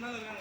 nada, nada.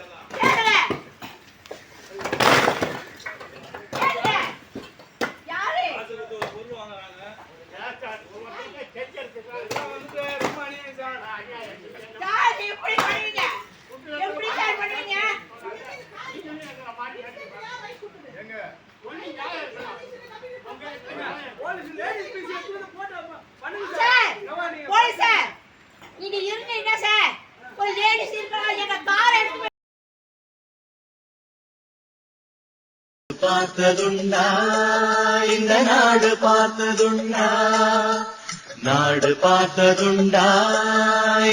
பார்த்ததுண்டா இந்த நாடு பார்த்ததுண்டா. நாடு பார்த்ததுண்டா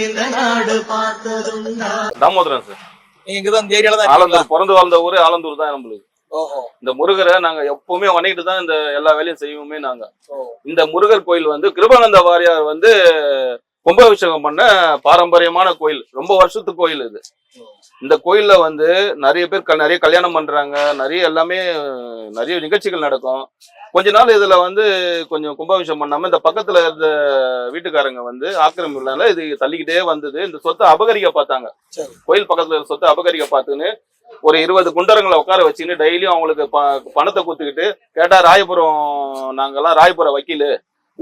இந்த நாடு பார்த்ததுண்டா. தாமோதரன் சார். நீங்க இங்கதான் இந்த ஏரியால தான் இருக்கீங்களா? ஆலந்தூர் பிறந்து வாழ்ந்த ஊரே ஆலந்தூர் தான் நம்மளுக்கு ஓஹோ. இந்த முருகரை நாங்க எப்பவுமே வணங்கிட்டு தான் இந்த எல்லா வேலையும் செய்வோமே நாங்க. இந்த முருகர் கோயில் வந்து கிருபானந்த வாரியார் வந்து கும்பாபிஷேகம் பண்ண பாரம்பரியமான கோயில். ரொம்ப வருஷத்து கோயில் இது. இந்த கோயில்ல வந்து நிறைய பேர் நிறைய கல்யாணம் பண்றாங்க. நிறைய எல்லாமே நிறைய நிகழ்ச்சிகள் நடக்கும். கொஞ்ச நாள் இதுல வந்து கொஞ்சம் கும்பாபிஷேகம் பண்ணாம இந்த பக்கத்துல இருந்த வீட்டுக்காரங்க வந்து ஆக்கிரமிப்புனால இது தள்ளிக்கிட்டே வந்தது. இந்த சொத்தை அபகரிக்க பார்த்தாங்க. கோயில் பக்கத்துல இருக்க சொத்தை அபகரிக்க பார்த்துன்னு ஒரு இருபது குண்டரங்களை உட்கார வச்சுன்னு டெய்லியும் அவங்களுக்கு ப- பணத்தை கொடுத்துக்கிட்டு கேட்டா ராயபுரம் நாங்கெல்லாம் ராயபுர வக்கீலு.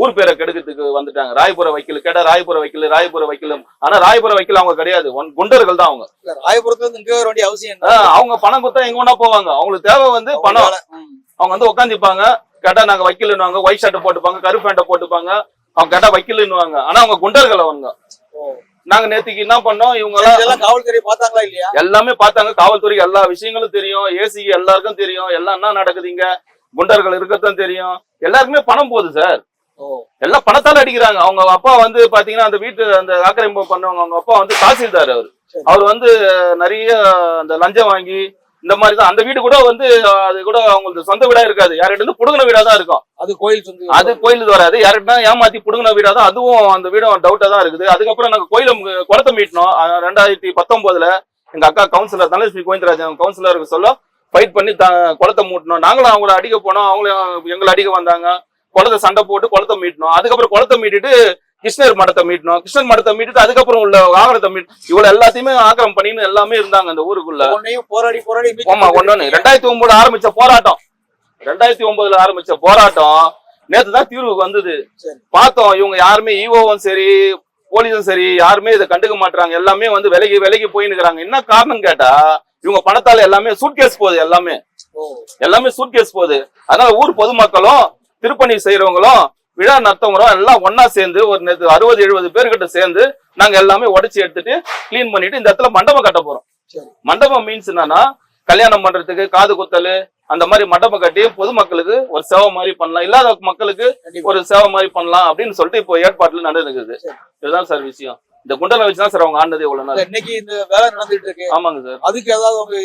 ஊர் பேரை கெடுக்கிறதுக்கு வந்துட்டாங்க. ராயபுர வக்கீல். கேட்டா ராயபுர வக்கீல் ராயபுர வக்கீல். ஆனா ராயபுர வக்கீல் அவங்க கிடையாது. குண்டர்கள் தான் அவங்க. ராயபுரத்துல இருந்து இங்க வர வேண்டிய அவசியம் அவங்க பணம் கொடுத்தா எங்க வேணா போவாங்க. அவங்களுக்கு தேவை வந்து பணம். அவங்க வந்து உட்காந்துப்பாங்க கேட்டா நாங்க வக்கீலுன்னுவாங்க. ஒயிட் ஷர்ட் போட்டுப்பாங்க. கரு பேண்ட போட்டுப்பாங்க. அவங்க கேட்டா வக்கீலுன்னுவாங்க. ஆனா அவங்க குண்டர்கள் அவங்க. நாங்க நேத்துக்கு என்ன பண்ணோம்? இவங்க இதெல்லாம் காவல்துறை பார்த்தாங்களா இல்லையா? எல்லாமே பார்த்தாங்க. காவல்துறைக்கு எல்லா விஷயங்களும் தெரியும். ஏசி எல்லாருக்கும் தெரியும். எல்லாம் என்ன நடக்குது இங்க? குண்டர்கள் இருக்கத்தான் தெரியும். எல்லாருக்குமே பணம் போகுது சார். எல்லாம் பணத்தால அடிக்கிறாங்க. அவங்க அப்பா வந்து பாத்தீங்கன்னா அந்த வீட்டு அந்த ஆக்கிரமிப்பு பண்ணவங்க அவங்க அப்பா வந்து தாசில்தார் அவர். அவர் வந்து நிறைய அந்த லஞ்சம் வாங்கி இந்த மாதிரி தான். அந்த வீடு கூட வந்து அது கூட அவங்களுக்கு சொந்த வீடா இருக்காது. யார்கிட்ட இருந்து புடுங்கின வீடா தான் இருக்கும். அது கோயில் சொந்த அது கோயிலுக்கு வராது. யார்கிட்ட ஏமாத்தி புடுங்கின வீடா தான். அதுவும் அந்த வீடும் டவுட்டா தான் இருக்குது. அதுக்கப்புறம் நாங்க கோயில மு- குளத்தை மீட்டினோம். ரெண்டாயிரத்தி பத்தொன்பதுல எங்க அக்கா கவுன்சிலர் தனலட்சுமி கோவிந்தராஜன் கவுன்சிலருக்கு சொல்ல ஃபைட் பண்ணி குளத்தை மூட்டினோம். நாங்களும் அவங்கள அடிக்க போனோம். அவங்களும் எங்களை அடிக்க வந்தாங்க. குளத்தை சண்டை போட்டு குளத்தை மீட்டினோம் அதுக்கப்புறம் குளத்தை மீட்டிட்டு கிருஷ்ணர் மடத்தை மீட்டினோம் கிருஷ்ணர் மடத்தை மீட்டுட்டு அதுக்கப்புறம் உள்ள ஆகரத்தை மீட் இவ்வளவு எல்லாத்தையுமே ஆக்கிரம் பண்ணின்னு எல்லாமே இருந்தாங்க அந்த ஊருக்குள்ள. போராடி போராடி ஆமா ஒண்ணு. ரெண்டாயிரத்தி ஒன்பதுல ஆரம்பிச்ச போராட்டம். ரெண்டாயிரத்தி ஒன்பதுல ஆரம்பிச்ச போராட்டம். நேத்து தான் தீர்வுக்கு வந்தது. பார்த்தோம் இவங்க யாருமே ஈவோவும் சரி போலீஸும் சரி யாருமே இதை கண்டுக்க மாட்டாங்க எல்லாமே வந்து விலகி விலகி போயின்னு என்ன காரணம் கேட்டா இவங்க பணத்தால எல்லாமே சூட்கேஸ் போகுது எல்லாமே. எல்லாமே சூட்கேஸ் போகுது. அதனால ஊர் பொதுமக்களும் திருப்பணி செய்யறவங்களும் விழா நடத்தவங்களும் எல்லாம் ஒண்ணா சேர்ந்து ஒரு அறுபது எழுபது பேர்கிட்ட சேர்ந்து நாங்க எல்லாமே உடைச்சு எடுத்துட்டு க்ளீன் பண்ணிட்டு இந்த இடத்துல மண்டபம் கட்ட போறோம். மண்டபம் மீன்ஸ் என்னன்னா கல்யாணம் பண்றதுக்கு காது குத்தல் அந்த மாதிரி மண்டபம் கட்டி பொதுமக்களுக்கு ஒரு சேவை மாதிரி பண்ணலாம். இல்லாத மக்களுக்கு ஒரு சேவை மாதிரி பண்ணலாம் அப்படின்னு சொல்லிட்டு இப்போ ஏற்பாட்டுல நடந்துருக்குது. சரி. இதுதான் சார் விஷயம். இந்த குண்டலை வச்சுதான் சார் அவங்க ஆண்டது இவ்வளவு இல்ல, நாள் இன்னைக்கு இந்த வேலை நடந்துட்டு இருக்கு ஆமாங்க சார். அதுக்கு ஏதாவது அவங்க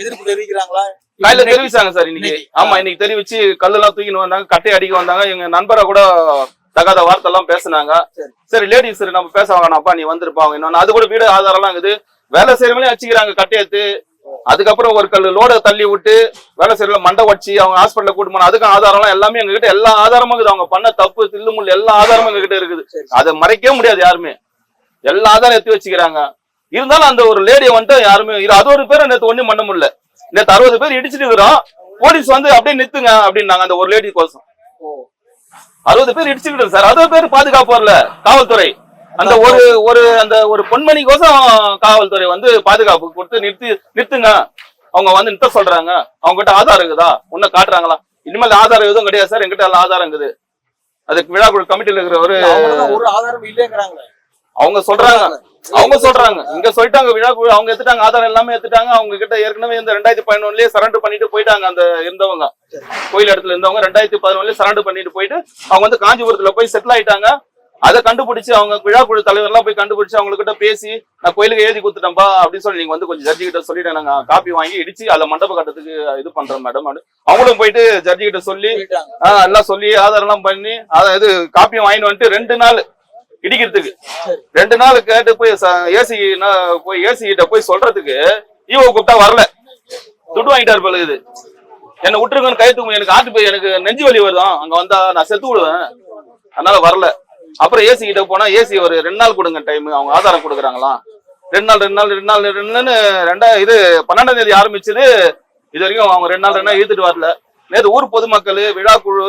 எதிர்ப்பு தெரிவிக்கிறாங்களா? காலையில தெரிவிச்சாங்க சார் இன்னைக்கு. ஆமா இன்னைக்கு தெரிவிச்சு கல்லெல்லாம் தூக்கின்னு வந்தாங்க கட்டை அடிக்க வந்தாங்க. எங்க நண்பரை கூட தகாத வார்த்தை எல்லாம் பேசுனாங்க. சரி. சரி லேடிஸ் சரி நம்ம பேச வேணாம்ப்பா நீ வந்திருப்பா இன்னொன்னு. அது கூட வீடு ஆதாரம் எல்லாம் இருக்குது. வேலை செய்யறவங்களே அடிச்சுக்கிறாங்க கட்டையத்து அதுக்கப்புறம் ஒரு கல் லோட தள்ளி விட்டு வேலை செய்யறவங்க மண்டை வச்சு அவங்க ஹாஸ்பிட்டல கூட்டு போன அதுக்கும் ஆதாரம் எல்லாம் எல்லாமே எங்க கிட்ட எல்லா ஆதாரமும் இருக்குது. அவங்க பண்ண தப்பு தில்லு முள்ளு எல்லா ஆதாரமும் எங்க கிட்ட இருக்குது. அதை மறைக்கவே முடியாது யாருமே. எல்லா ஆதாரம் எடுத்து வச்சுக்கிறாங்க. இருந்தாலும் அந்த ஒரு லேடியை வந்துட்டு யாருமே ஒரு பேரை நேத்து ஒண்ணும் பண்ண முடியல. நேத்து அறுபது பேர் இடிச்சிட்டு இருக்கிறோம். போலீஸ் வந்து அப்படியே நிறுத்துங்க அப்படின்னாங்க அந்த ஒரு லேடி கோசம் அறுபது பேர் இடிச்சுக்கிட்டு சார். அறுபது பேர் பாதுகாப்பு வரல காவல்துறை. அந்த ஒரு ஒரு அந்த ஒரு பொன்மணி கோசம் காவல்துறை வந்து பாதுகாப்பு கொடுத்து நிறுத்தி நிறுத்துங்க. அவங்க வந்து நிறுத்த சொல்றாங்க. அவங்க கிட்ட ஆதாரம் இருக்குதா? உன்ன காட்டுறாங்களா? இனிமேல் ஆதாரம் எதுவும் கிடையாது சார். எங்கிட்ட எல்லாம் ஆதாரம் இருக்குது. அதுக்கு விழா குழு கமிட்டியில இருக்கிற ஒரு ஆதாரம் இல்லைங்கிறாங்களே. அவங்க சொல்றாங்க. அவங்க சொல்றாங்க. இங்க சொல்லிட்டாங்க விழா அவங்க எடுத்துட்டாங்க ஆதாரம் எல்லாமே எடுத்துட்டாங்க. அவங்க கிட்ட ஏற்கனவே இந்த ரெண்டாயிரத்தி பதினொன்னுலயே சரண்டர் பண்ணிட்டு போயிட்டாங்க அந்த இருந்தவங்க. கோயில் இடத்துல இருந்தவங்க. ரெண்டாயிரத்தி பதினொன்னுலயே சரண்டர் பண்ணிட்டு போயிட்டு அவங்க வந்து காஞ்சிபுரத்துல போய் செட்டில் ஆயிட்டாங்க. அதை கண்டுபிடிச்சு அவங்க விழா குழு தலைவர் எல்லாம் போய் கண்டுபிடிச்சு அவங்க கிட்ட பேசி நான் கோயிலுக்கு எழுதி கொடுத்துட்டேன்பா அப்படின்னு சொல்லி நீங்க வந்து கொஞ்சம் ஜட்ஜி கிட்ட சொல்லிட்டு நாங்க காப்பி வாங்கி இடிச்சு அதுல மண்டப கட்டத்துக்கு இது பண்றோம் மேடம் அவங்களும் போயிட்டு ஜட்ஜி கிட்ட சொல்லி எல்லாம் சொல்லி ஆதாரம் எல்லாம் பண்ணி அதை இது காப்பியும் வாங்கிட்டு வந்துட்டு ரெண்டு நாள் இடிக்கிறதுக்கு. ரெண்டு நாள் கேட்டு போய் ஏசி போய் ஏசி கிட்ட போய் சொல்றதுக்கு ஈவோ கூப்பிட்டா வரல. துட்டு வாங்கிட்டாரு போல இது என்ன விட்டுருங்கன்னு கை தூங்க எனக்கு ஆட்டு போய் எனக்கு நெஞ்சு வலி வருதான். அங்க வந்தா நான் செத்து விடுவேன். அதனால வரல. அப்புறம் ஏசி கிட்ட போனா ஏசி ஒரு ரெண்டு நாள் கொடுங்க டைம் அவங்க ஆதாரம் கொடுக்குறாங்களாம். ரெண்டு நாள் ரெண்டு நாள் ரெண்டு நாள் ரெண்டு நாள்னு ரெண்டா இது பன்னெண்டாம் தேதி ஆரம்பிச்சது இது வரைக்கும் அவங்க ரெண்டு நாள் ரெண்டு நாள் இழுத்துட்டு வரல. நேற்று ஊர் பொதுமக்கள் விழாக்குழு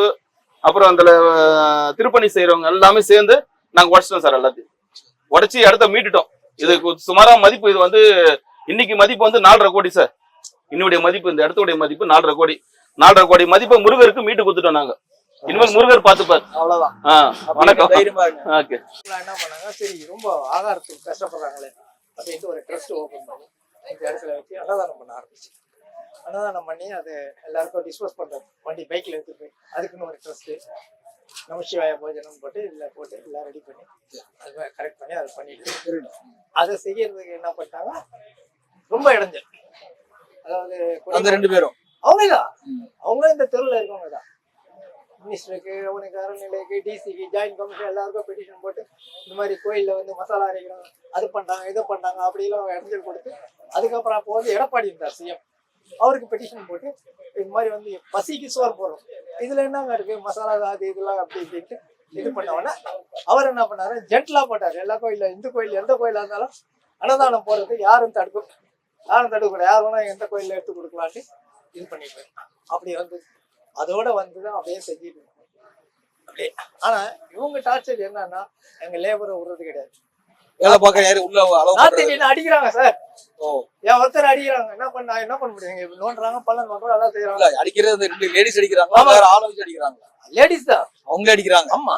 அப்புறம் அந்த திருப்பணி செய்யறவங்க எல்லாமே சேர்ந்து நாங்க உடைச்சிட்டோம் சார் எல்லாத்தையும். உடைச்சி இடத்த மீட்டுட்டோம். இதுக்கு சுமாரா மதிப்பு இது வந்து இன்னைக்கு மதிப்பு வந்து நாலரை கோடி சார். இன்னுடைய மதிப்பு இந்த இடத்துடைய மதிப்பு நாலரை கோடி. நாலரை கோடி மதிப்பை முருகருக்கு மீட்டு கொடுத்துட்டோம் நாங்க. இனிமேல் முருகர் பார்த்துப்பார். அவ்வளவுதான். வணக்கம். ஓகே. என்ன பண்ணாங்க சரி ரொம்ப ஆகாரத்துக்கு கஷ்டப்படுறாங்களே அப்படின்ட்டு ஒரு ட்ரஸ்ட் ஓப்பன் பண்ணி இந்த இடத்துல வச்சு அன்னதானம் பண்ண ஆரம்பிச்சு. அன்னதானம் பண்ணி அது எல்லாருக்கும் டிஸ்போஸ் பண்றது. வண்டி பைக்ல எடுத்துட்டு போய் அதுக்குன்னு ஒரு ட்ரஸ்ட் நமசிவாய போஜனம் போட்டு இதில் போட்டு எல்லாம் ரெடி பண்ணி அது கரெக்ட் பண்ணி அதை பண்ணிட்டு அதை செய்யறதுக்கு என்ன பண்ணிட்டாங்க? ரொம்ப இடைஞ்சல். அதாவது அந்த ரெண்டு பேரும். அவங்க தான். அவங்க இந்த தெருவில் இருக்கவங்க தான். மினிஸ்டருக்கு அவனுக்கு அறநிலைக்கு டிசிக்கு ஜாயின்ட் கமிஷன் எல்லாருக்கும் பெட்டிஷன் போட்டு இந்த மாதிரி கோயிலில் வந்து மசாலா அரைக்கிறாங்க அது பண்ணிட்டாங்க இதை பண்ணிட்டாங்க அப்படிலாம் இடைஞ்சல் கொடுத்து அதுக்கப்புறம் அப்போ வந்து எடப்பாடி இருந்தார் சிஎம் அவருக்கு பெட்டிஷன் போட்டு இது மாதிரி வந்து பசிக்கு சோறு போடுறோம். இதுல என்னங்க இருக்கு? மசாலா சாதி இதெல்லாம் அப்படி இப்படின்ட்டு இது பண்ணவொடனே அவர் என்ன பண்ணாரு? ஜென்ட்லா போட்டார். எல்லா கோயில்ல இந்து கோயில் எந்த கோயிலா இருந்தாலும் அன்னதானம் போறது யாரும் தடுக்கும் யாரும் தடுக்கக்கூடாது யார் வேணா எந்த கோயில்ல எடுத்து கொடுக்கலான்ட்டு இது பண்ணிட்டு அப்படி வந்து அதோட வந்து தான் அப்படியே செஞ்சுட்டு அப்படியே. ஆனா இவங்க டார்ச்சர் என்னன்னா எங்க லேபரை விடுறது கிடையாது. வேலை பார்க்க யாரு? உள்ள அளவு நார்த் இந்தியன் அடிக்கிறாங்க சார். ஓ. என் ஒருத்தர் அடிக்கிறாங்க. என்ன பண்ண என்ன பண்ண முடியும்? நோண்டுறாங்க பள்ளம் நோண்டுறாங்க எல்லாம் செய்யறாங்க இல்ல அடிக்கிறது ரெண்டு லேடிஸ் அடிக்கிறாங்களா? ஆமா. வேற ஆள வச்சு லேடிஸ் தான். அவங்களே அடிக்கிறாங்க. ஆமா.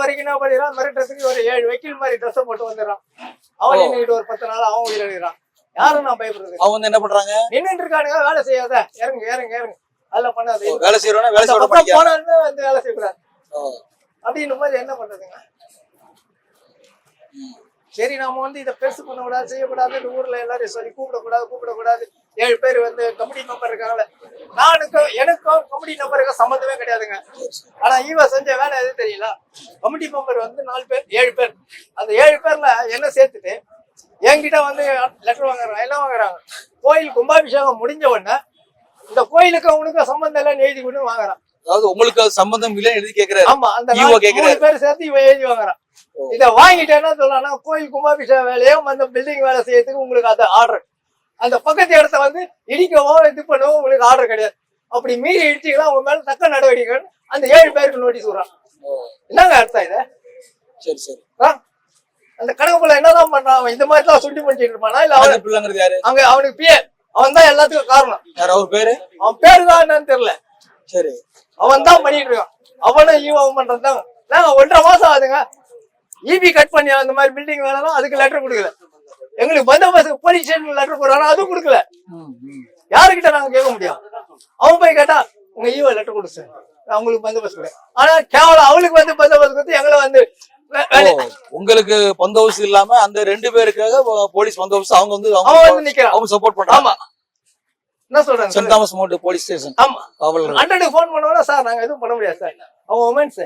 வரைக்கும் என்ன பண்ணிடுறான்? மிரட்டுறதுக்கு ஒரு ஏழு வக்கீல் மாதிரி ட்ரெஸ் போட்டு வந்துடுறான். அவன். நின்றுட்டு ஒரு பத்து நாள் அவன் உயிர் எழுதுறான் யாரும் நான் பயப்படுறது அவங்க வந்து என்ன பண்றாங்க? நின்றுட்டு இருக்கானுங்க வேலை செய்யாத. இறங்கு இறங்கு இறங்கு. அதெல்லாம் பண்ணாது வேலை செய்யறவனா வேலை அந்த செய்ய பக்கம் படிக்க போனாலுமே வந்து வேலை செய்யக்கூடாது. அப்படின்னும் போது என்ன பண்றதுங்க? சரி நாம வந்து இதை பெருசு பண்ணக்கூடாது செய்யக்கூடாது. இந்த ஊர்ல எல்லாரும் சொல்லி கூப்பிடக்கூடாது கூப்பிடக்கூடாது. ஏழு பேர் வந்து கமிட்டி மெம்பர் இருக்காங்களே நானுக்கும் எனக்கும் கமிட்டி மெம்பருக்கும் சம்மந்தமே கிடையாதுங்க. ஆனா ஈவ செஞ்ச வேலை எது தெரியல கமிட்டி மெம்பர் வந்து நாலு பேர் ஏழு பேர். அந்த ஏழு பேர்ல என்ன சேர்த்துட்டு என்கிட்ட வந்து லெட்டர் வாங்குறாங்க என்ன வாங்குறாங்க. கோயில் கும்பாபிஷேகம் முடிஞ்ச உடனே இந்த கோயிலுக்கு அவனுக்கு சம்பந்தம் இல்லைன்னு எழுதி கொண்டு வாங்குறான். அதாவது உங்களுக்கு சம்பந்தம் இல்லைன்னு எழுதி கேக்குறாரு. ஆமா அந்த. மூணு பேர் சேர்த்து இவன் எழுதி வாங்குறான். இத வாங்கிட்டு என்ன சொல்லலாம்னா கோயில் கும்பாபிஷேக வேலையும் அந்த பில்டிங் வேலை செய்யறதுக்கு உங்களுக்கு அந்த ஆர்டர் அந்த பக்கத்து இடத்த வந்து இடிக்கவோ இது பண்ணவோ உங்களுக்கு ஆர்டர் கிடையாது. அப்படி மீறி இடிச்சீங்கன்னா உங்க மேல தக்க நடவடிக்கை அந்த ஏழு பேருக்கு நோட்டீஸ் விடுறான். என்னங்க அர்த்தம் இது? சரி சரி? அந்த கணக்குள்ள என்னதான் பண்றான்? அவன் இந்த மாதிரி தான் சுட்டி பண்ணிட்டு இருப்பானா? இல்ல அவன் பிள்ளைங்கிறது யாரு? அங்க அவனுக்கு பிஏ அவன் தான் எல்லாத்துக்கும் காரணம். யார் அவர் பேரு? அவன் பேரு தான் என்னன்னு தெரியல. சரி. அவன் தான் பண்ணிட்டு இருக்கான். அவனும் ஈவம் பண்றது தான் நாங்க ஒன்றரை மாசம் ஆகுதுங்க. இபி கட் பண்ணி அந்த மாதிரி பில்டிங் வேணாலும் அதுக்கு லெட்டர் கொடுக்கல. எங்களுக்கு பந்தோபஸ்து போலீஸ் ஸ்டேஷன் லெட்டர் போடுறாங்க அதுவும் கொடுக்கல. யாருக்கிட்ட நாங்க கேட்க முடியும்? அவன் போய் கேட்டா உங்க ஈவோ லெட்டர் கொடு சார் அவங்களுக்கு பந்தோபஸ்து கொடு ஆனா கேவலம் அவளுக்கு வந்து பந்தோபஸ்து கொடுத்து எங்களை வந்து உங்களுக்கு பந்தோபஸ்து இல்லாம அந்த ரெண்டு பேருக்காக போலீஸ் பந்தோபஸ்து அவங்க வந்து அவங்க வந்து நிக்கிறான் அவங்க சப்போர்ட் பண்றாங்க. ஆமா. என்ன சொல்றாங்க St. Thomas Mount police station ஆமா. காவலர் ஹண்ட்ரடுக்கு ஃபோன் பண்ணுவோம்னா சார் நாங்க எதுவும் பண்ண முடியாது சார் அவங்க உமன்ஸ்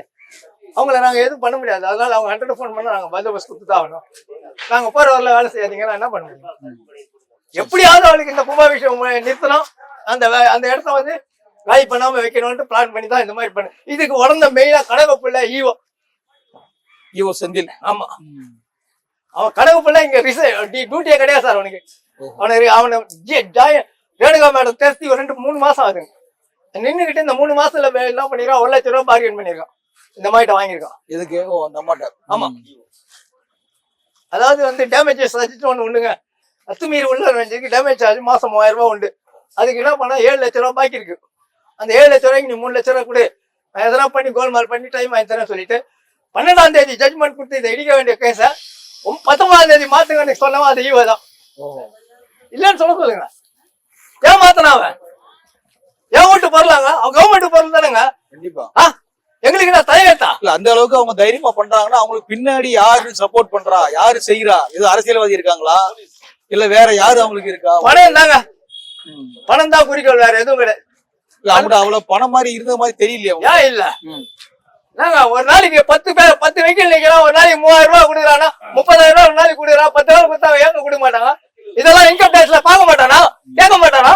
அவங்கள நாங்க எதுவும் பண்ண முடியாது. அதனால அவங்க ஹண்ட்ரட் ஃபோன் பண்ணா நாங்க பந்தோபஸ்து கொடுத்து தான் ஆகணும். நாங்க போற வரல வேலை செய்யாதீங்கன்னா என்ன பண்ண முடியும்? எப்படியாவது அவளுக்கு இந்த கும்பாபிஷேகம் நிறுத்தணும். அந்த அந்த இடத்த வந்து காலி பண்ணாம வைக்கணும்னு பிளான் பண்ணி தான் இந்த மாதிரி பண்ணு. இதுக்கு உடந்த மெயினா கனகப்பிள்ளை ஈவோ. ஈவோ செந்தில். ஆமா. அவன் கனகப்பிள்ளை இங்க ரிசை டியூட்டியே கிடையாது சார் அவனுக்கு. அவனுக்கு அவனை ஜி- ஜாய- ரேணுகா மேடம் தெரிஞ்சு ஒரு ரெண்டு மூணு மாசம் ஆகுதுங்க நின்னுகிட்டு இந்த மூணு மாசத்துல வே- என்ன பண்ணிருக்கான்? ஒரு லட்சம் ரூபாய் பார்கென் பண்ணிருக்கான். இந்த மாதிரி வாங்கியிருக்கான் எதுக்கு? ஓ அந்த அம்மாட்ட. ஆமா. அதாவது வந்து டேமேஜஸ் சார்ஜ் ஒன்று உண்டுங்க. அத்துமீறி உள்ள வச்சுக்கு டேமேஜ் சார்ஜ் மாசம் மூவாயிரம் ரூபாய் உண்டு. அதுக்கு என்ன பண்ணா? ஏழு லட்ச ரூபாய் பாக்கி இருக்கு. அந்த ஏழு லட்ச ரூபாய்க்கு நீ மூணு லட்ச ரூபாய் கொடு. நான் எதனா பண்ணி கோல்மால் பண்ணி டைம் வாங்கி தரேன் சொல்லிட்டு பன்னெண்டாம் தேதி ஜட்மெண்ட் கொடுத்து இதை இடிக்க வேண்டிய கேஸை பத்தொன்பதாம் தேதி மாத்துங்கன்னு சொன்னவன் அது ஈவோ தான். இல்லைன்னு சொல்ல சொல்லுங்க. ஏன் மாத்தனா அவன்? ஏன் வீட்டு பொருளாங்க அவன் கவர்மெண்ட் பொருள் தானேங்க. கண்டிப்பா. எங்களுக்கு நான் தலையெழுத்தா? இல்ல அந்த அளவுக்கு அவங்க தைரியமா பண்றாங்கன்னா அவங்களுக்கு பின்னாடி யாரு சப்போர்ட் பண்றா? யாரு செய்யறா இது அரசியல்வாதி இருக்காங்களா? இல்ல வேற யாரு அவங்களுக்கு இருக்கா? பணம் தாங்க பணம் தான் குறிக்கோள் வேற எதுவும் கிடையாது. இல்ல அவங்கள்ட்ட அவ்வளவு பணம் மாதிரி இருந்த மாதிரி தெரியலையே அவங்க. ஏன் இல்ல. நாங்க ஒரு நாளைக்கு பத்து பேர் பத்து வெஹிக்கிள் நிக்கிறோம். ஒரு நாளைக்கு மூவாயிரம் ரூபாய் கொடுக்குறானா? முப்பதாயிரம் ரூபாய் ஒரு நாளைக்கு கொடுக்குறான் பத்து ரூபாய் கொடுத்தா ஏங்க கொடுக்க மாட்டாங்க. இதெல்லாம் இன்கம் டேக்ஸ்ல பார்க்க மாட்டானா? கேட்க மாட்டானா?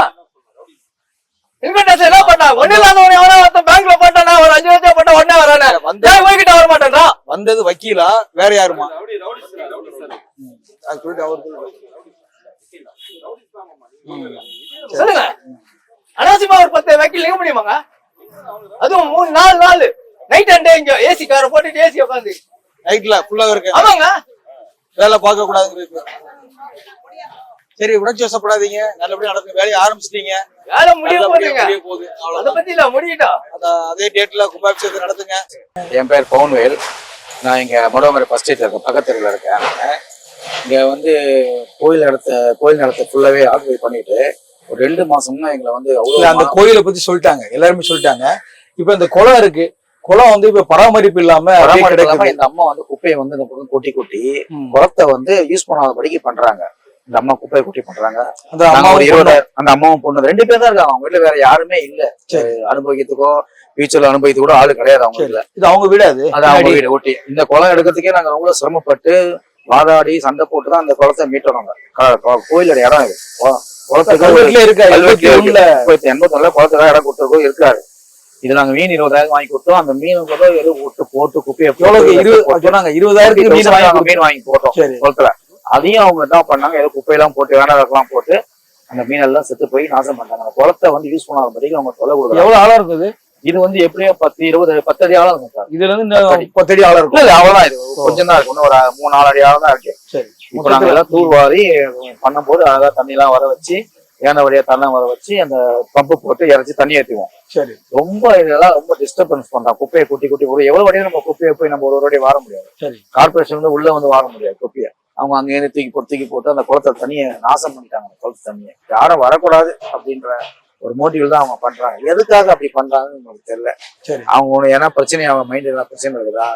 இன்கம் டேக்ஸ் என்ன பண்ணா? ஒண்ணு இல்லாதவன் எவனா ஒருத்தன் பேங்க்ல போட்டானா ஒரு அஞ்சு லட்சம் போட்டா உடனே வரானே. ஏன் போய்கிட்ட வர மாட்டேன்டா வந்தது வக்கீலா? வேற யாருமா? சொல்லிட்டு அவர். சொல்லுங்க. அனாவசியமா ஒரு பத்து வக்கீல் நிக்க முடியுமாங்க? அதுவும் மூணு நாலு நாள் நைட் அண்ட் டே இங்க ஏசி காரை போட்டுட்டு ஏசி உட்காந்து நைட்ல ஃபுல்லாக இருக்கு ஆமாங்க. வேலை பார்க்க கூடாதுங்கிறது சரி உணர்ச்சி வசப்படாதீங்க நல்லபடியா நடக்கும் வேலையை ஆரம்பிச்சிட்டீங்க. வேலை முடிய போகுது. அதை அவ்வளவுதான் பத்தி இல்ல முடியட்டும். அத- அதே டேட்ல கும்பாபிஷேகத்தை நடத்துங்க. என் பேர் பவுன்வேல். நான் இங்கே மடோமரை ஃபர்ஸ்ட் ஸ்ட்ரீட்ல இருக்கேன் பக்கத்துல இருக்கேன். இங்கே வந்து கோயில் நடத்த கோயில் நடத்த ஃபுல்லாகவே ஆக்குபை பண்ணிட்டு ஒரு ரெண்டு மாசம்னா எங்களை வந்து அந்த கோயிலை பத்தி சொல்லிட்டாங்க. எல்லாருமே சொல்லிட்டாங்க. இப்ப இந்த குளம் இருக்கு. குளம் வந்து இப்ப பராமரிப்பு இல்லாம பராமரிப்பு. இந்த அம்மா வந்து குப்பையை வந்து இந்த பக்கம் கொட்டி கொட்டி. குளத்தை வந்து யூஸ் பண்ணாதபடிக்கு பண்றாங்க. இந்த அம்மா குப்பையை கொட்டி பண்றாங்க. அந்த அம்மாவும் ஒரு அந்த அம்மாவும் பொண்ணு. ரெண்டு பேர் தான் இருக்காங்க. அவங்க வீட்டுல வேற யாருமே இல்ல. அனுபவிக்கிறதுக்கோ ஃபியூச்சர்ல அனுபவித்து கூட ஆளு கிடையாது அவங்க. வீட்டுல. இது அவங்க வீடு அது? அது அவங்க. வீடு. ஓட்டி இந்த குளம் எடுக்கிறதுக்கே நாங்க ரொம்ப சிரமப்பட்டு வாதாடி சண்டை போட்டு தான் அந்த குளத்தை மீட்டோம் நாங்க. கோயிலோட இடம் இது. இடம் கொடுத்துருக்கோம் இருக்காரு இது நாங்க மீன் இருபதாயிரம் வாங்கி கொடுத்தோம். அந்த மீன் கூட வெறும் போட்டு குப்பையை போட்டு சொன்னாங்க இருபதாயிரத்துக்கு மீன் வாங்கி போட்டோம். குளத்துல. அதையும் அவங்க என்ன பண்ணாங்க? ஏதோ குப்பையெல்லாம் போட்டு வேணாம் போட்டு அந்த மீனெல்லாம் செத்து போய் நாசம் பண்ணாங்க அந்த குளத்தை வந்து யூஸ் பண்ணாத படிக்க அவங்க தொலை கொடுக்குறாங்க. எவ்வளவு ஆழம் இருக்குது? இது வந்து எப்படியும் பத்து இருபது பத்து அடி ஆழம் இருக்கும் சார். இதுல இருந்து. இன்னும் பத்தடி ஆழம் இருக்கும். இல்ல அவ்வளவுதான். இது கொஞ்சம் தான் இருக்கு இன்னும் ஒரு மூணு நாலு அடி ஆழம் தான் இருக்கு. சரி. இப்ப நாங்க எல்லாம் தூர்வாரி பண்ணும்போது அழகா தண்ணி எல்லாம் வர வச்சு ஏன வழியா தண்ணி வர வச்சு அந்த பம்பு போட்டு இறச்சி தண்ணி ஏற்றுவோம் சரி. ரொம்ப இதெல்லாம் ரொம்ப டிஸ்டர்பன்ஸ் பண்றான் குப்பையை கொட்டி கொட்டி போய் எவ்வளவு வழியா நம்ம குப்பையை போய் நம்ம ஒரு ஒரு வார முடியாது. சரி. கார்பரேஷன் வந்து உள்ள வந்து வார முடியாது குப்பையை. அவங்க அங்க இருந்து தூக்கி போட்டு தூக்கி போட்டு அந்த குளத்தை தண்ணியை நாசம் பண்ணிட்டாங்க அந்த குளத்து தண்ணியை. யாரும் வரக்கூடாது அப்படின்ற ஒரு மோட்டிவ் தான் அவங்க பண்றாங்க. எதுக்காக அப்படி பண்றாங்கன்னு நமக்கு தெரியல. சரி. அவங்க ஒண்ணு ஏன்னா பிரச்சனை அவங்க மைண்ட் ஏதாவது பிரச்சனை இருக்குதா?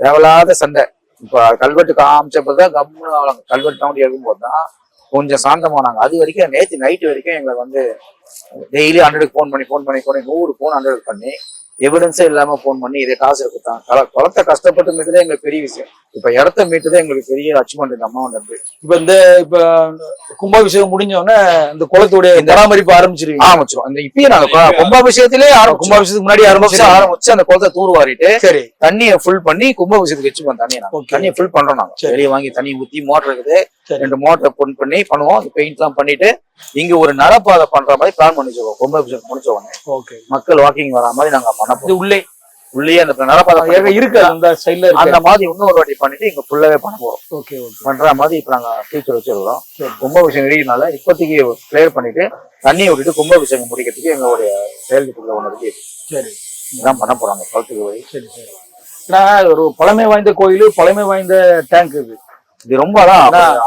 தேவையில்லாத சண்டை. இப்ப கல்வெட்டு காமிச்சப்பதான் கம்முன்னு அவங்க கல்வெட்டு நோண்டி எடுக்கும்போது தான் கொஞ்சம் சாந்தமானாங்க. அது வரைக்கும் நேற்று நைட்டு வரைக்கும் எங்களுக்கு வந்து டெய்லி ஹண்ட்ரடுக்கு ஃபோன் பண்ணி ஃபோன் பண்ணி பண்ணி நூறு ஃபோன் ஹண்ட்ரட் பண்ணி எவிடன்ஸே இல்லாம ஃபோன் பண்ணி இதை காசு கொடுத்தாங்க கள- குளத்தை கஷ்டப்பட்டு மீட்டுதான் எங்களுக்கு பெரிய விஷயம். இப்ப இடத்த மீட்டுதான் எங்களுக்கு பெரிய அச்சீவ்மெண்ட் இந்த அம்மா வந்து இப்ப இந்த இப்ப கும்பாபிஷேகம் முடிஞ்ச உடனே இந்த குளத்துடைய பராமரிப்பு ஆரம்பிச்சிருவீங்க. ஆரம்பிச்சிடும் அந்த இப்பயே நாங்க கும்பாபிஷேகத்திலே கும்பாபிஷேகத்துக்கு முன்னாடி ஆரம்பிச்சு ஆரம்பிச்சு அந்த குளத்தை தூர்வாரிட்டு சரி. தண்ணியை ஃபுல் பண்ணி கும்பாபிஷேகத்துக்கு வச்சுப்போம் தண்ணியை. தண்ணியை ஃபுல் பண்றோம் நாங்க. வெளியே வாங்கி தண்ணி ஊத்தி மோட்டர் இருக்குது. ரெண்டு மோட்டரை பொன் பண்ணி பண்ணுவோம். பெயிண்ட் எல்லாம் பண்ணிட்டு இங்க ஒரு நடப்பாதை பண்ற மாதிரி பிளான் பண்ணி வச்சிருக்கோம் கும்பாபிஷேகம் முடிச்ச உடனே. ஓகே. மக்கள் வாக்கிங் வரா மாதிரி நாங்க பண்ண உள்ளே. உள்ளே அந்த பண்ணி இருக்கு அந்த சைடுல அந்த இருக்கு. மாதிரி இன்னொரு வாட்டி பண்ணிட்டு இங்க ஃபுல்லாவே பண்ண போறோம். ஓகே பண்ற மாதிரி இப்ப நாங்க ஃபியூச்சர் வச்சிருக்கோம் சரி. கும்பாபிஷேகம் இருக்கிறதுனால இப்போதைக்கு கிளியர் பண்ணிட்டு தண்ணியை விட்டுட்டு கும்பாபிஷேகம் முடிக்கிறதுக்கு எங்களுடைய செயல்புக்குள்ள ஒண்ணு இருக்கு. சரி. இதான் பண்ண போறாங்க குளத்துக்கு போய். சரி சரி. ஏன்னா ஒரு பழமை வாய்ந்த கோயில் பழமை வாய்ந்த டேங்க் இது. இது ரொம்ப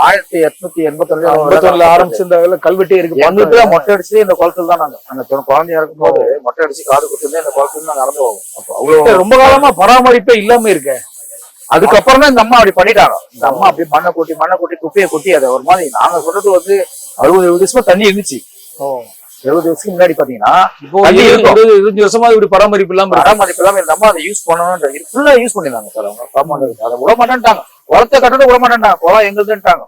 ஆயிரத்தி எட்நூத்தி எண்பத்தி ஐம்பத்தொன்னுல ஆரம்பிச்சிருந்த கல்வெட்டே இருக்கு தான் மொட்டை அடிச்சு இந்த குளத்துல தான் நாங்க. அந்த குழந்தையா இருக்கும்போது மொட்டை அடிச்சு காது குத்துருந்து இந்த குளத்துல தான் நடந்து போவோம். ரொம்ப காலமா பராமரிப்பே இல்லாம இருக்க. அதுக்கப்புறம் தான் இந்த அம்மா அப்படி பண்ணிட்டாங்க. இந்த அம்மா அப்படி மண்ணை கொட்டி மண்ணை கொட்டி குப்பையை கொட்டி அதை ஒரு மாதிரி நாங்க சொல்றது வந்து அறுபது எழுபது வருஷமா தண்ணி இருந்துச்சு. எழுபது வருஷத்துக்கு முன்னாடி பாத்தீங்கன்னா. இருபது வருஷமா இப்படி பராமரிப்பு இல்லாம பராமரிப்பு இல்லாம இந்த அம்மா அதை யூஸ் பண்ணணும்ன்ற ஃபுல்லா யூஸ் பண்ணிருந்தாங்க சார் அவங்க. காம்பவுண்ட் அதை விட மாட்டேன்ட்டாங்க. குளத்தை கட்டணும் விட மாட்டேன்ட்டாங்க. குளம் எங்களுதுன்ட்டாங்க.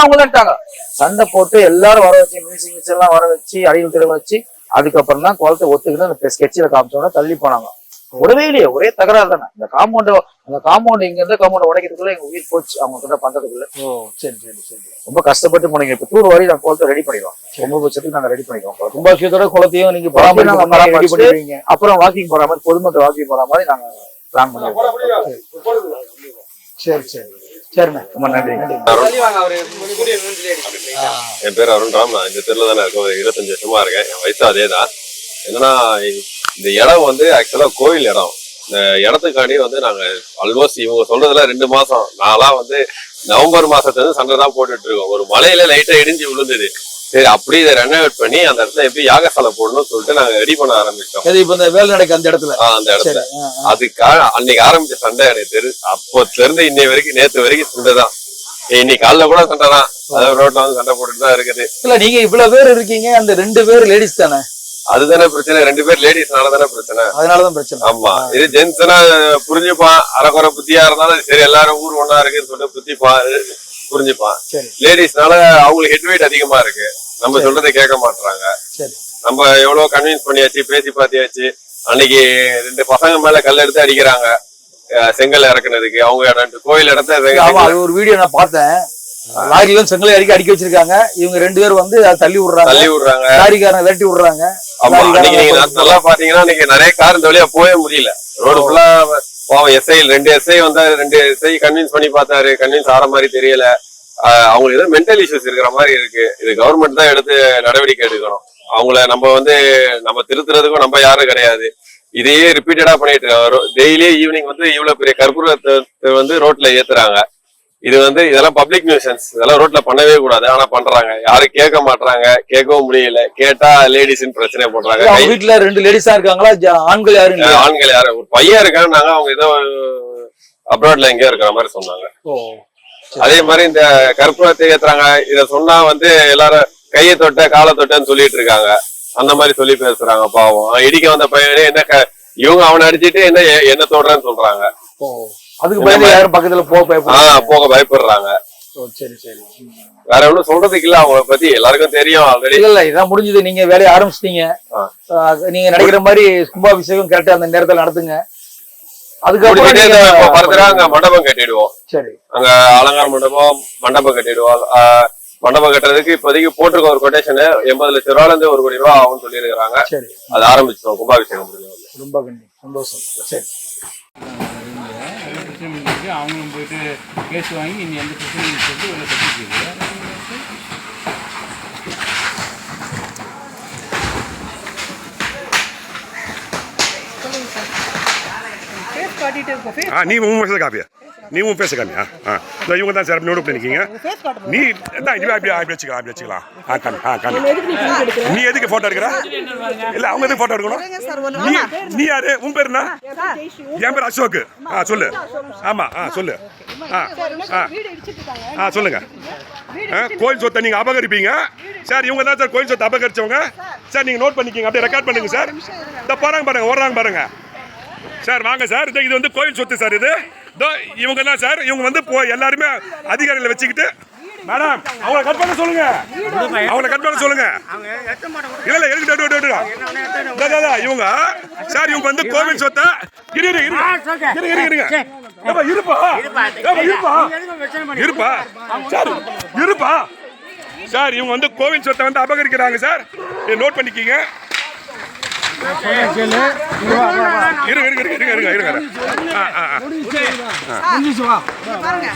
அவங்களுன்ட்டாங்க சண்டை போட்டு எல்லாரும் வர வச்சு மியூசிக் எல்லாம் வர வச்சு அடியில் திட வச்சு அதுக்கப்புறம் தான் குளத்தை ஒத்துக்கிட்டு அந்த ஸ்கெட்சில காமிச்சோட தள்ளி போனாங்க. உடவே இல்லையே ஒரே தகராறு தானே. இந்த காம்பவுண்ட் அந்த காம்பவுண்ட் இங்க இருந்து காம்பவுண்ட் உடைக்கிறதுக்குள்ள எங்க உயிர் போச்சு அவங்க கிட்ட பண்றதுக்குள்ள. ஓ சரி சரி சரி. ரொம்ப கஷ்டப்பட்டு போனீங்க. இப்ப டூர் வரை நாங்க குளத்தை ரெடி பண்ணிடுவோம் ரொம்ப பட்சத்துக்கு நாங்க ரெடி குளத்தை. கும்பாபிஷேகத்தோட குளத்தையும் நீங்க குளத்தையும் பராமரிப்பு நாங்க பண்ணி ready பராமரிச்சு, பண்ணிடுவீங்க அப்புறம் வாக்கிங் போற மாதிரி பொதுமக்கள் வாக்கிங் போற மாதிரி நாங்க பிளான் பண்ணிருக்கோம் சரி சரி. சரிண்ணே ரொம்ப நன்றி. என் பேர் அருண்ராம் நான் இந்த தெருல தானே இருக்கேன். ஒரு இருபத்தஞ்சு வருஷமா இருக்கேன். என் வயசு அதே தான் என்னன்னா இந்த இடம் வந்து ஆக்சுவலா கோயில் இடம். இந்த இடத்துக்காண்டி வந்து நாங்க ஆல்மோஸ்ட் இவங்க சொல்றதுல ரெண்டு மாசம். நான்லாம் வந்து நவம்பர் மாசத்துல இருந்து சண்டை தான் போட்டுட்டு இருக்கோம். ஒரு மலையில லைட்டா இடிஞ்சு விழுந்தது. சரி அப்படியே இதை ரெனோவேட் பண்ணி அந்த இடத்துல எப்படி யாகசாலை போடணும்னு சொல்லிட்டு நாங்க ரெடி பண்ண ஆரம்பிச்சோம். அது இப்ப இந்த வேலை நடக்க அந்த இடத்துல. அந்த இடத்துல. சரி. அதுக்காக அன்னைக்கு ஆரம்பிச்ச சண்டை எனக்கு தெரு அப்போத்துல இருந்து இன்னை வரைக்கும் நேத்து வரைக்கும் சண்டை தான். இன்னைக்கு காலைல கூட சண்டை தான். அதாவது ரோட்ல வந்து சண்டை போட்டுட்டு தான் இருக்குது. இல்ல நீங்க இவ்வளவு பேர் இருக்கீங்க அந்த ரெண்டு பேர் லேடிஸ் தானே? அதுதானே பிரச்சனை. ரெண்டு பேர் லேடிஸ்னால தானே பிரச்சனை. அதனாலதான் பிரச்சனை. ஆமா. இது ஜென்ஸ்னா புரிஞ்சுப்பான். அரைக்குறை புத்தியா இருந்தாலும் சரி எல்லாரும் ஊர் ஒண்ணா இருக்குன்னு சொல்லிட்டு புத்திப்பான் புரிஞ்சுப்பான். சரி. லேடிஸ்னால அவங்களுக்கு ஹெட் வெயிட் அதிகமா இருக்கு. நம்ம சொல்றதை கேட்க மாட்டாங்க நம்ம எவ்வளவு கன்வின்ஸ் பண்ணியாச்சு பேசி பார்த்தியாச்சு. அன்னைக்கு ரெண்டு பசங்க மேல கல் எடுத்து அடிக்கிறாங்க. செங்கல் இறக்குனதுக்கு. அவங்க இடம் கோயில் இடத்த அது ஒரு வீடியோ நான் பார்த்தேன். லாரியிலும் செங்கலை அடிக்கி அடிக்க வச்சிருக்காங்க. இவங்க ரெண்டு பேரும் வந்து தள்ளி விடுறாங்க. தள்ளி விடுறாங்க. லாரிக்காரன் விரட்டி விடுறாங்க. நல்லா பாத்தீங்கன்னா இன்னைக்கு நிறைய கார் இந்த வழியா போகவே முடியல. ரோடு ஃபுல்லா பாவம் எஸ்ஐ ரெண்டு எஸ்ஐ வந்தாரு ரெண்டு எஸ்ஐ கன்வின்ஸ் பண்ணி பார்த்தாரு. கன்வின்ஸ் ஆற மாதிரி தெரியல. அவங்களுக்கு ஏதோ மென்டல் இஷ்யூஸ் இருக்கிற மாதிரி இருக்கு. இது கவர்மெண்ட் தான் எடுத்து நடவடிக்கை எடுக்கணும். அவங்கள நம்ம வந்து நம்ம திருத்துறதுக்கும் நம்ம யாரும் கிடையாது. இதையே ரிப்பீட்டடா பண்ணிட்டு இருக்காங்க டெய்லியே ஈவினிங் வந்து இவ்வளவு பெரிய கற்பூரத்தை வந்து ரோட்ல ஏத்துறாங்க. இது வந்து இதெல்லாம் பப்ளிக் நியூசன்ஸ் இதெல்லாம் ரோட்ல பண்ணவே கூடாது. ஆனா பண்றாங்க. யாரும் கேட்க மாட்றாங்க. கேட்கவும் முடியல. கேட்டா லேடிஸ்ன்னு பிரச்சனை போடுறாங்க. அவங்க வீட்டுல ரெண்டு லேடிஸா இருக்காங்களா? ஆண்கள் யாரும் இல்லையா? ஆண்கள் யாரும் ஒரு பையன் இருக்கான்னாங்க அவங்க ஏதோ அப்ராட்ல எங்கேயோ இருக்கிற மாதிரி சொன்னாங்க. அதே மாதிரி இந்த கற்பூரத்தை ஏத்துறாங்க. இத சொன்னா வந்து எல்லாரும் கையை தொட்ட காலை தொட்டன்னு சொல்லிட்டு இருக்காங்க. அந்த மாதிரி சொல்லி பேசுறாங்க பாவம். இடிக்க வந்த பையனே என்ன இவங்க அவனை அடிச்சிட்டு என்ன என்ன தொடுறேன்னு சொல்றாங்க. அதுக்கு பயந்து யாரும் பக்கத்துல போக ஆஹ் போக பயப்படுறாங்க. ஓ, சரி சரி. வேற ஒண்ணும் சொல்றதுக்கு இல்ல. அவங்கள பத்தி எல்லாருக்கும் தெரியும் ஆல்ரெடி இல்ல இதான் முடிஞ்சது. நீங்க வேலையை ஆரம்பிச்சிட்டீங்க. நீங்க நினைக்கிற மாதிரி கும்பாபிஷேகம் கரெக்டா அந்த நேரத்துல நடத்துங்க. அதுக்கப்புறம் மண்டபம் கட்டிடுவோம். சரி. அங்க அலங்கார மண்டபம் மண்டபம் கட்டிடுவோம். மண்டபம் கட்டுறதுக்கு இப்போதைக்கு போட்டிருக்க ஒரு கொட்டேஷன் எண்பது லட்சம் ரூபால இருந்து ஒரு கோடி ரூபா ஆகும்னு சொல்லியிருக்காங்க சரி. அது ஆரம்பிச்சிடும் கும்பாபிஷேகம் முடிஞ்சு ரொம்ப கண்டி சந்தோஷம். சரி. அவங்களும் போயிட்டு கேஸ் வாங்கி இனி எந்த பிரச்சனையும் சொல்லிட்டு உள்ள கட்டிட்டு ஆ நீ உன் பேச காப்பியா நீ உன் பேச காமியா? ஆ. இந்த இவங்க தான் சார் நோடு பண்ணிக்கிங்க நீ தான் இப்படி அப்படி அப்படி வச்சுக்கலாம் அப்படி வச்சுக்கலாம். ஆ காமி ஆ காமி. நீ எதுக்கு ஃபோட்டோ எடுக்கிற? இல்லை அவங்க எதுக்கு ஃபோட்டோ எடுக்கணும்? நீ நீ யாரு? உன் பேர் என்ன என் பேர் அசோக் ஆ சொல்லு. ஆமாம் ஆ சொல்லு. ஆ ஆ. ஆ சொல்லுங்க. ஆ கோயில் சொத்தை நீங்கள் அபகரிப்பீங்க. சார் இவங்க தான் சார் கோயில் சொத்தை அபகரிச்சவங்க. சார். நீங்கள் நோட் பண்ணிக்கிங்க அப்படியே ரெக்கார்ட் பண்ணுங்க சார். இந்த போகிறாங்க பாருங்க ஓடுறாங்க பாருங்க. சார் வாங்க சார். இதோ இது வந்து கோயில் சொத்து சார் இது. இவங்க தான் சார். இவங்க வந்து போ எல்லாருமே அதிகாரிகளை வச்சுக்கிட்டு. மேடம் அவங்கள கட் பண்ண சொல்லுங்க. அவங்கள கட் பண்ண சொல்லுங்க. இல்ல இல்ல எதுக்கு இவங்க சார் இவங்க வந்து கோவில் சொத்தை இரு இரு இரு. இரு இரு இருங்க. இருப்பா. இருப்பா இருப்பா. சார் இருப்பா. சார் இவங்க வந்து கோவில் சொத்தை வந்து அபகரிக்கிறாங்க சார். நோட் பண்ணிக்கிங்க. இருங்க இருங்க இருங்க இருங்க இருங்க இருங்க ஆ ஆ ஆ. பாருங்க.